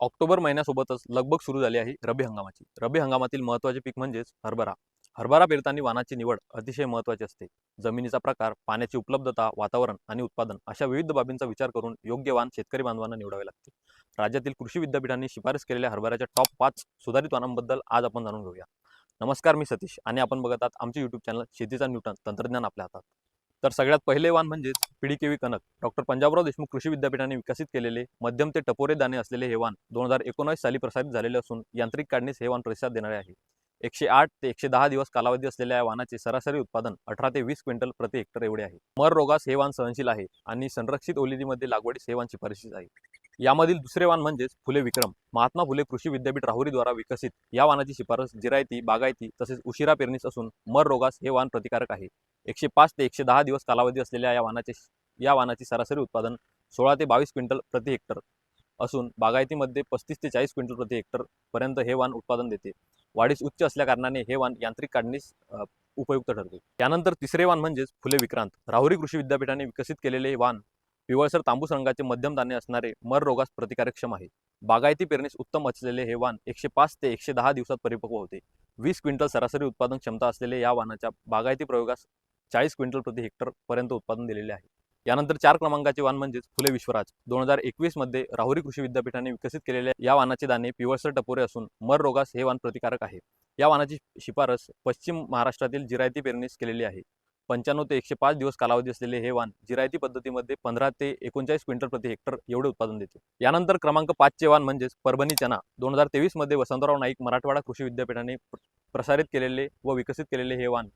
October महिन्यासोबतच लगबग सुरू झाली आहे रब्बी हंगामाची. रब्बी हंगामातील महत्त्वाचे पीक म्हणजेच हरभरा. हरभरा पेरताना वाणाची निवड अतिशय महत्त्वाची असते. जमिनीचा प्रकार पाण्याची उपलब्धता वातावरण आणि उत्पादन अशा विविध बाबींचा विचार करून योग्य वाण शेतकरी बांधवांना निवडावे लागते. राज्यातील कृषी विद्यापीठांनी शिफारस केलेल्या हरभऱ्याच्या टॉप पाच सुधारित वाणांबद्दल आज आपण जाणून घेऊया. नमस्कार मी सतीश आणि आपण बघत आहात आमचे युट्यूब चॅनल शेतीचा न्यूटन तंत्रज्ञान आपल्या हातात. तर सगळ्यात पहिले वाण म्हणजेच P D K V Kanak. Doctor Panjabrao Deshmukh कृषी विद्यापीठाने विकसित केलेले मध्यम ते टपोरे दाणे असलेले हे वाण दोन हजार एकोणीस साली प्रसारित झालेले असून यांत्रिक काढणीस हे वाण प्रतिसाद देणारे आहे. एकशे आठ ते एकशे दहा दिवस कालावधी असलेल्या या वाणाचे सरासरी उत्पादन अठरा ते वीस क्विंटल प्रति हेक्टर एवढे आहे. मर रोगास हे वाण सहनशील आहे आणि संरक्षित ओलिरीमध्ये लागवडीस हे वाण शिफारशीच आहे. यामधील दुसरे वाण म्हणजेच फुले विक्रम. महात्मा फुले कृषी विद्यापीठ राहुरीद्वारा विकसित. या वाणाची शिफारस जिरायती बागायती तसेच उशिरा पेरणीस असून मर रोगास हे वाण प्रतिकारक आहे. एकशे पाच ते एकशे दहा दिवस कालावधी असलेल्या या वाणाचे या वाणाची सरासरी उत्पादन सोळा ते बावीस क्विंटल प्रति हेक्टर असून बागायतीमध्ये पस्तीस ते चाळीस क्विंटल प्रति हेक्टर पर्यंत हे वाण उत्पादन देते. वाढीस उच्च असल्याकारणाने हे वाण यांत्रिक काढणीस उपयुक्त ठरते. त्यानंतर तिसरे वाण म्हणजेच फुले विक्रांत. राहुरी कृषी विद्यापीठाने विकसित केलेले वाण पिवळसर तांबूस रंगाचे मध्यम दाणे असणारे मर रोगास प्रतिकारक्षम आहे. बागायती पेरणीस उत्तम असलेले हे वाण एकशे पाच ते एकशे दहा दिवसात परिपक्व होते. वीस क्विंटल सरासरी उत्पादन क्षमता असलेले या वाणाच्या बागायती प्रयोगास चाळीस क्विंटल प्रति हेक्टर पर्यंत उत्पादन दिलेले आहे. यानंतर चार क्रमांकाचे वाण म्हणजेच फुले विश्वराज. दोन हजार एकवीसमध्ये राहुरी कृषी विद्यापीठाने विकसित केलेल्या या वाणाचे दाणे पिवळसर टपोरे असून मर रोगास हे वाण प्रतिकारक आहे. या वाणाची शिफारस पश्चिम महाराष्ट्रातील जिरायती पेरणीस केलेली आहे. पंच्याण्णव ते एकशे पाच दिवस कालावधी असलेले हे वाण जिरायती पद्धतीमध्ये पंधरा ते एकोणचाळीस क्विंटल प्रति हेक्टर एवढे उत्पादन देते. यानंतर क्रमांक पाचचे वाण म्हणजेच परभणी चना दोन हजार तेवीसमध्ये वसंतराव नाईक मराठवाडा कृषी विद्यापीठाने प्रसारित केलेले व विकसित केलेले हे वाण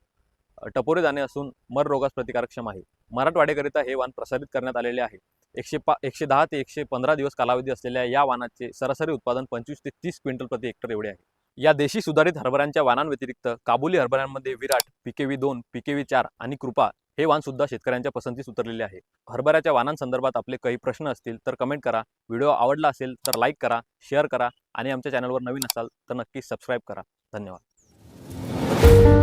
टपोरे दाणे असून मर रोगास प्रतिकारक्षम आहे. मराठवाड्याकरिता हे वाण प्रसारित करण्यात आलेले आहे. एकशे पा एकशे दहा ते एकशे पंधरा दिवस कालावधी असलेल्या या वाणाचे सरासरी उत्पादन पंचवीस ते तीस क्विंटल प्रति हेक्टर एवढे आहे. या देशी सुधारित हरभऱ्यांच्या वाणांव्यतिरिक्त काबुली हरभऱ्यांमध्ये विराट पिकेवी दोन पिकेवी चार आणि कृपा हे वाण सुद्धा शेतकऱ्यांच्या पसंतीस उतरलेले आहे. हरभऱ्याच्या वाणांसंदर्भात आपले काही प्रश्न असतील तर कमेंट करा. व्हिडिओ आवडला असेल तर लाईक करा शेअर करा आणि आमच्या चॅनलवर नवीन असाल तर नक्की सबस्क्राईब करा. धन्यवाद.